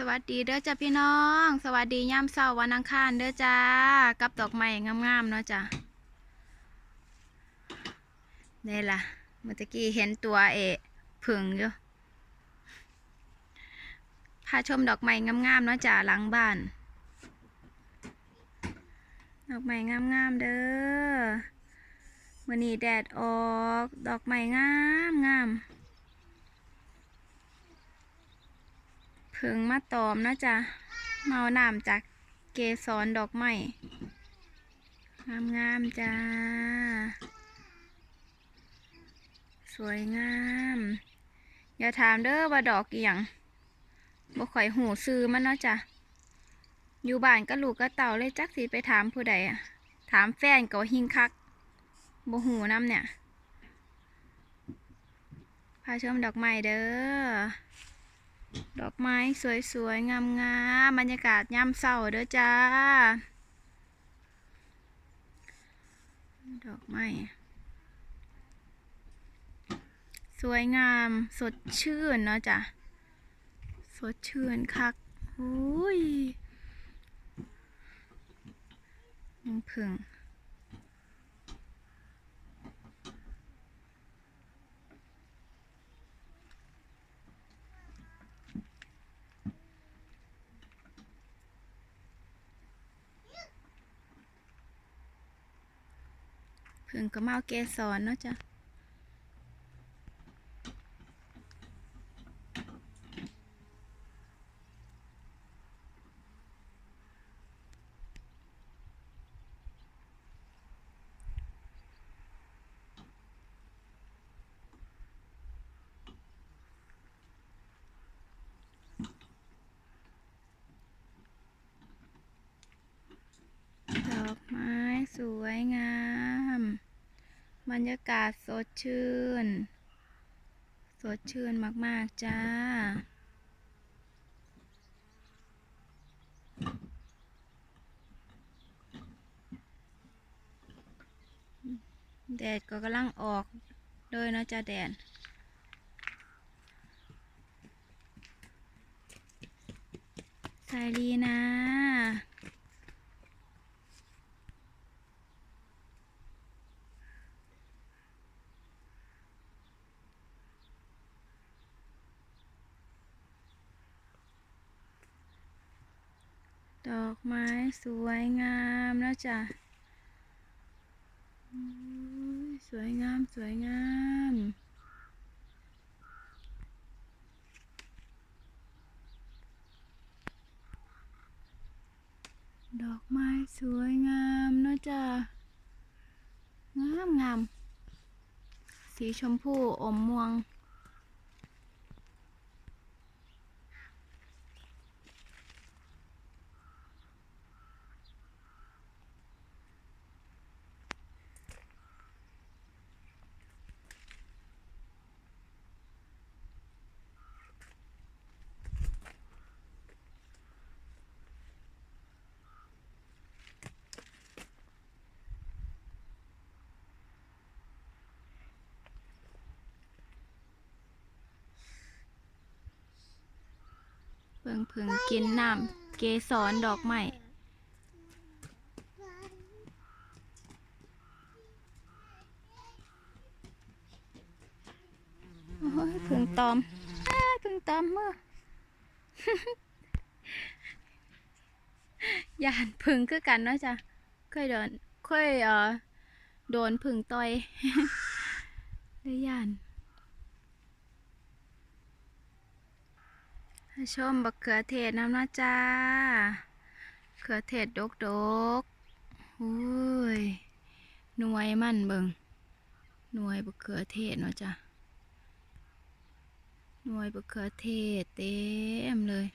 สวัสดีเด้อจ้าพี่น้อง สวัสดีย่ามเช้าวันอังคารเด้อจ้า กับดอกไม้งามๆเนาะจ้านี่ล่ะเมื่อกี้เห็นตัวเอะผึ่งอยู่พาชมดอกไม้งามๆเนาะจ้าหลังบ้าน ดอกไม้งามๆเด้อวันนี้แดดออก ดอกไม้งามงาม ๆผึ่งมาตอมนะจ๊ะเมาน้ำจากเกสรดอกไม้งามงามจ้า สวยงาม อย่าถามเด้อว่าดอกอหย่างบ่ข่อยหูซื้อมันเนาะจ้ะอยู่บ้านก็ลูกก็เต่าเลยจักสิไปถามผู้ใดอะถามแฟนก็หิงคักบ่หูน้ำเนี่ยพาชมดอกไม้เด้อ ดอกไม้สวยๆ งามๆ บรรยากาศยามเช้าเด้อจ้า ดอกไม้ สวยงามสดชื่นเนาะจ้ะ สดชื่นคักอุ้ยน้ำ เพิ่งก็เมาเกสรเนาะจ้ะ ดอกไม้สวยงาม บรรยากาศสดชื่น สดชื่นมาก ๆ จ้า แดดก็กำลังออกเลยเนาะจ้าแดดสายดีนะ ดอกไม้สวยงามนะจ๊ะสวยงามสวยงาม ดอกไม้สวยงามนะจ๊ะงามงาม สีชมพูอมม่วง เพิ่งพึ่งกินน้ำเกสรดอกไม้โอ้ยพึ่งตอมอพึ่งตอมเมื่อยานพึ่งคือกันเนาะจ้ะเคยโดนเคยเอ่อโดนพึ่งต่อยเลยยาน ให้ ชมบักเขือเทศน้ำนะจ้าเขือเทศดกดกๆอุ้ยหน่วยมันเบิงหน่วยบักเขือเทศเนาะจ้ะหน่วยบักเขือเทศเต็มเลย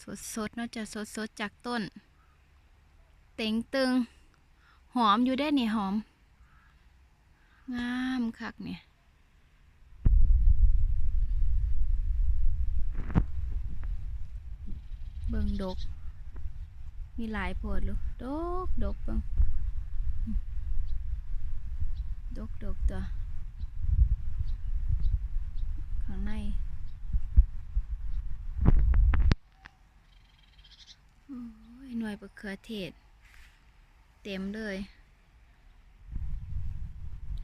สดสดๆเนาะจ้ะสดสดๆจากต้น เต็งตึง หอมอยู่ได้นี่หอม งามคักเนี่ย บิ่งดก มีหลายโพดลูกดกดกเบิ่งดกดกตัว ข้างในโอ้ยหน่วยบะเขือเทศ เต็มเลย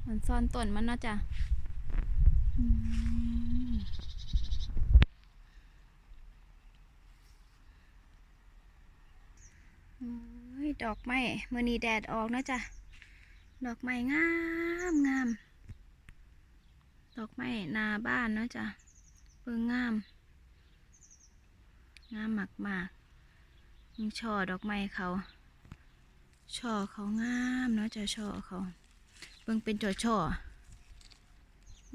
มันซ่อนต้นมันเนาะจ้ะอืมโอ้ย ดอกไม้มื่อนี้แดดออกนะจ้ะดอกไม้งามงามดอกไม้นาบ้านเนาะจ้ะเบิ่งงาม งามมากมากๆมีช่อดอกไม้เขา ช่อเขางามเนาะจ้ะช่อเขาเบิ่งเป็นช่อช่อ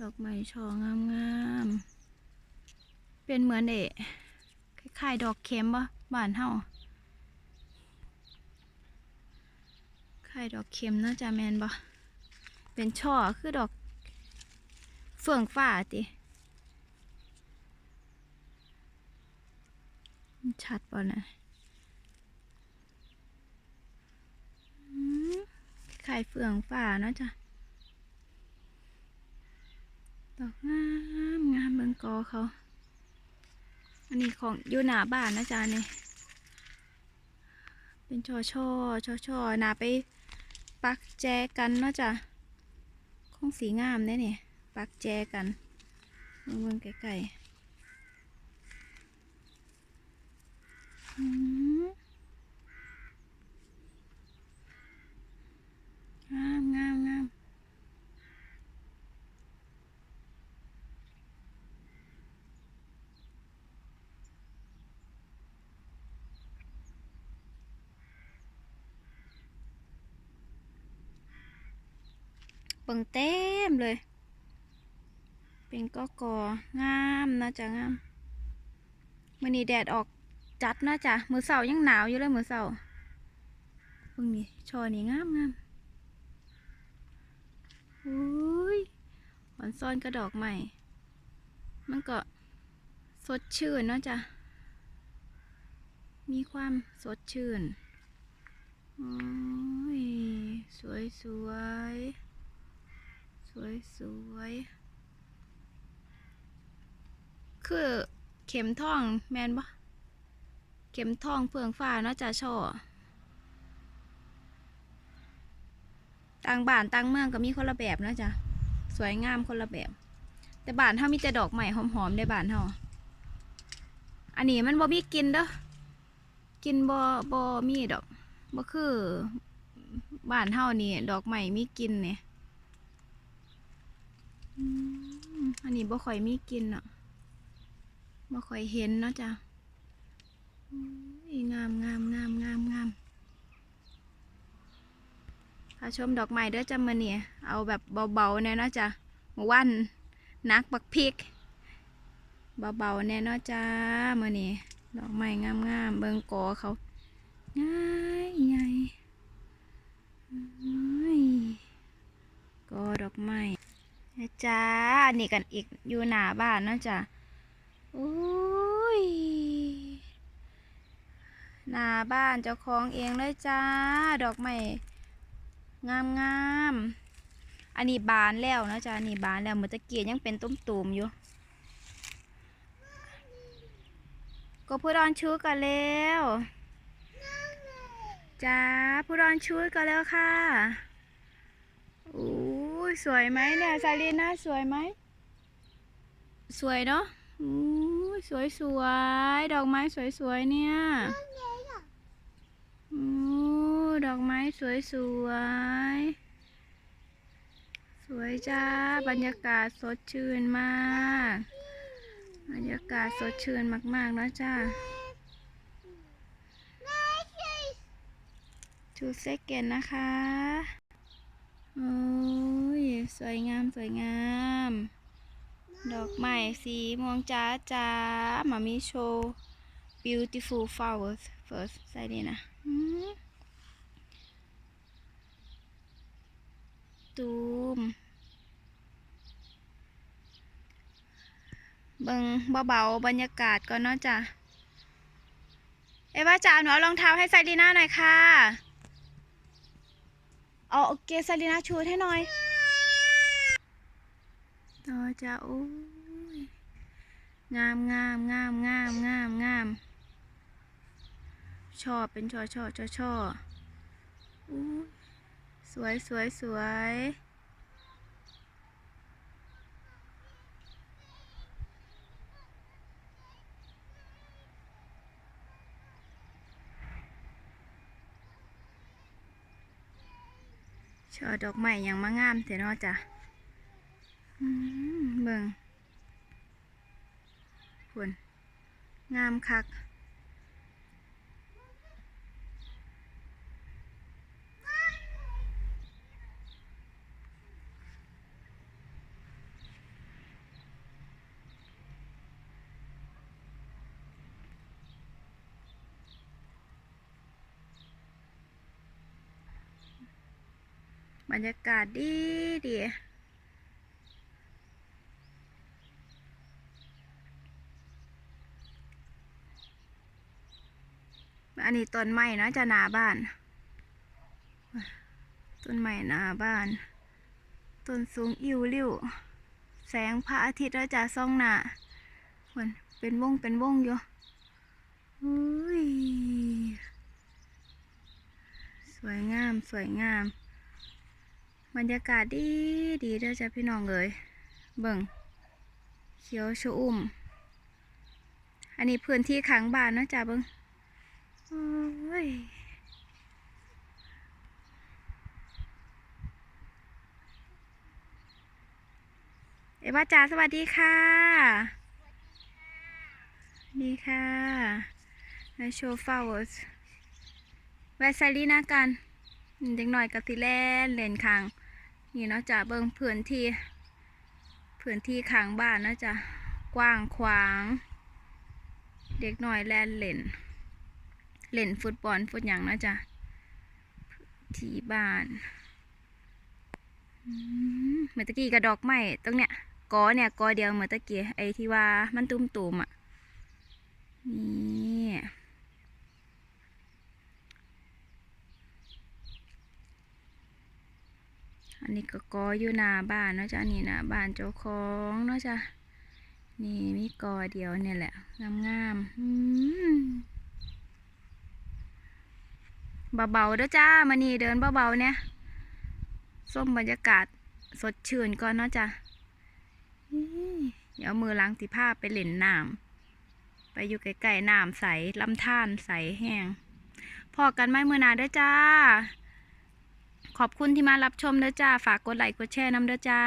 ดอกไม้ช่องามงามเป็นเหมือนเอะคล้ายๆดอกเข็มปะบ้านเฮา คล้ายดอกเข็มนาะจ้ะแมนปะเป็นช่อคือดอก เฟื่องฟ้าติชัดป่ะนะอืมคล้ายเฟื่องฟ้าเนาะจ้ะ ดอกงามงามเบิงกอเขา อันนี้ของอยู่หน้าบ้านนะจ๊ะเนี่ยเป็นช่อช่อช่อช่อหนาไป ปักแจกันเนาะจ้ะคงสีงามแน่เนี่ยปักแจกันเมืองเบิ่งไกลๆอืมงามงามงาม เปิงเต็มเลย เป็นก็กองามนะจ๊ะงามมื่อนี้แดดออกจัดนะจ๊ะมือเสายังหนาวอยู่เลยมือเสาเบิ่งนี่ชอนี่งามงามอุ้ยหอนซ่อนกระดอกใหม่ มันก็สดชื่นเนาะจ๊ะ มีความสดชื่น โอ้ย สวยสวย วยสวยๆคือเข็มทองแมนปะเข็มทองเฟืองฟ้าเนาะจ้าช่อต่างบ้านต่างเมืองก็มีคนละแบบเนาะจ้ะสวยงามคนละแบบ แต่บ้านเฮามีแต่ดอกใหม่หอมๆในบ้านเฮาอันนี้มันบ่มีกินเด้อกินบ่บ่มีดอกบ่คือบ้านเฮานี่ดอกใหม่มีกินเนี่ย อันนี้บ่ค่อยมีกินอะบ่ค่อยเห็นเนาะจ้ะอุ้งามงามงามงามงามพาชมดอกไม้เด้อจ้ะมื้อนี้เอาแบบเบาๆแน่เนาะจ้ะเมื่วันนักบักพริก เบาๆแน่เนาะจ้ามื้อนี้ดอกไม้งามๆเบิ่งกอเขาง่ายใหญ่อุ้ยกอดอกไม้ นะจ้าอันนี้กันอีกอยู่หน้าบ้านเนาะจ้ะโอ้ยหน้าบ้านเจ้าของเองเลยจ้า ดอกไม้งามงามอันนี้บานแล้วนาะจ้าอันนี้บานแล้วเหมื่อตะเกียยังเป็นตุ้มตูมๆอยู่ก็พูดออนชูกันแล้วจ้าพูดออนชูกันแล้วค่ะโอ้ สวยไหมเนี่ยซาลีน่าสวยไหม สวยเนาะอู้ยสวยสวยๆดอกไม้สวยสวยๆเนี่ยโอ้ดอกไม้สวยสวยๆสวยจ้าบรรยากาศสดชื่นมาก บรรยากาศสดชื่นมากๆนะจ้า ชูเซกเกนนะคะ โอ้ย สวยงามสวยงาม ดอกไม้สีม่วงจ้าจ้ามามีโชว์ beautiful flowers first ใส่นี่นะตูมเบิงเบาๆบรรยากาศก่อนเนาะจ้ะ เอว่าจ๋าหนูเอารองเท้าให้ไซรีน่าหน่อยค่ะ เอาโอเคซาลีน่าชูให้หน่อยต่อจะโอ้ยงามงามงามงามงามงามชอบเป็นช่อชอชอชอบสวยสวยสวย ช่อดอกไม้ยังมางามเสียเนาะจ้ะอืมเบิ่งพุ่นงามคัก บ รรยากาศดีดีอันนี้ต้นไม้นะจะหนาบ้าน ต้นไม้หนาบ้าน ต้นสูงอิวริ้วแสงพระอาทิตย์แล้วจะส่องหนาเหมือนเป็นวงเป็นวงอยู่สวยงาม สวยงาม บรรยากาศดีดีเด้อจ้ะพี่น้องเอ๋ยเบิ่งเขียวชอุ่ม อันนี้พื้นที่ขังบ้านเนาะจ้ะเบิ่งโอ้ยเอว่าจ๋าสวัสดีค่ะสวัสดีค่ะในโชว์ฟลาวส์แวะไซรีนะกัน เด็กหน่อยกับติแลนเลนคาง นี่เนาะจ้ะเบิ่งพื้นที่พื้นที่ข้างบ้านเนาะจ้ะกว้างขวาง เด็กหน่อยแลนเล่น เล่นฟุตบอลฟุตหยังเนาะจ้ะที่บ้านอืมเมื่อตะกี้กระดอกไม้ตรงเนี้ยกอเนี่ยกอเดียวเมื่อตะกี้ไอ้ที่ว่ามันตุ้มๆอะนี่ อันนี้ก็กออยู่หน้าบ้านเนาะจ้ะนี่หน้าบ้านเจ้าของเนาะจ้ะนี่มีกอเดียวเนี่ยแหละงามๆอืมเบาๆเด้อจ้ามานี่เดินเบาๆเนี่ยส้มบรรยากาศสดชื่นก่อนเนาะจ้ะเดี๋ยวมือล้างติภาไปเล่นน้ำไปอยู่ใกล้ๆน้ำใสลำธารใสแห้งพอกันไหมมือหนาเด้อจ้า ขอบคุณที่มารับชมเด้อจ้า ฝากกดไลค์กดแชร์น้ำเด้อจ้า